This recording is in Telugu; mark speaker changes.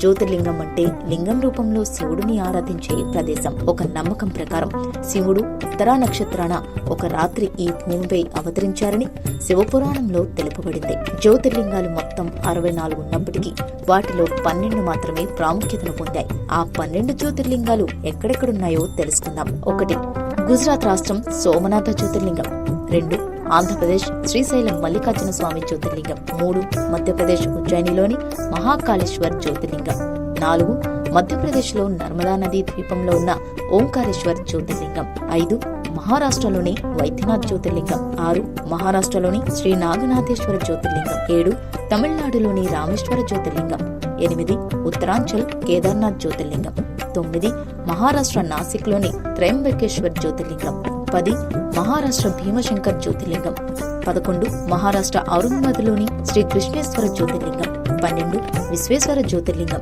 Speaker 1: జ్యోతిర్లింగం అంటే లింగం రూపంలో శివుడిని ఆరాధించే ప్రదేశం. ఒక నమ్మకం ప్రకారం శివుడు ఉత్తరా నక్షత్రాన ఒక రాత్రి ఈ భూమిపై అవతరించారని శివపురాణంలో తెలుపబడింది. జ్యోతిర్లింగాలు మొత్తం అరవై నాలుగు ఉన్నప్పటికీ వాటిలో పన్నెండు మాత్రమే ప్రాముఖ్యతను పొందాయి. ఆ పన్నెండు జ్యోతిర్లింగాలు ఎక్కడెక్కడున్నాయో తెలుసుకుందాం. ఒకటి గుజరాత్ రాష్ట్రం సోమనాథ జ్యోతిర్లింగం. రెండు ఆంధ్రప్రదేశ్ శ్రీశైలం మల్లికార్జున స్వామి జ్యోతిర్లింగం. మూడు మధ్యప్రదేశ్ ఉజ్జయినిలోని మహాకాళేశ్వర్ జ్యోతిర్లింగం. నాలుగు మధ్యప్రదేశ్లో నర్మదా నదీ ద్వీపంలో ఉన్న ఓంకారేశ్వర్ జ్యోతిర్లింగం. ఐదు మహారాష్ట్రలోని వైద్యనాథ్ జ్యోతిర్లింగం. ఆరు మహారాష్ట్రలోని శ్రీ నాగనాథేశ్వర జ్యోతిర్లింగం. ఏడు తమిళనాడులోని రామేశ్వర జ్యోతిర్లింగం. ఎనిమిది ఉత్తరాంచల్ కేదార్నాథ్ జ్యోతిర్లింగం. తొమ్మిది మహారాష్ట్ర నాసిక్లోని త్రయంబకేశ్వర్ జ్యోతిర్లింగం. పది మహారాష్ట్ర భీమశంకర్ జ్యోతిర్లింగం. పదకొండు మహారాష్ట్ర ఔరంగాబాద్లోని శ్రీ కృష్ణేశ్వర జ్యోతిర్లింగం. పన్నెండు విశ్వేశ్వర జ్యోతిర్లింగం.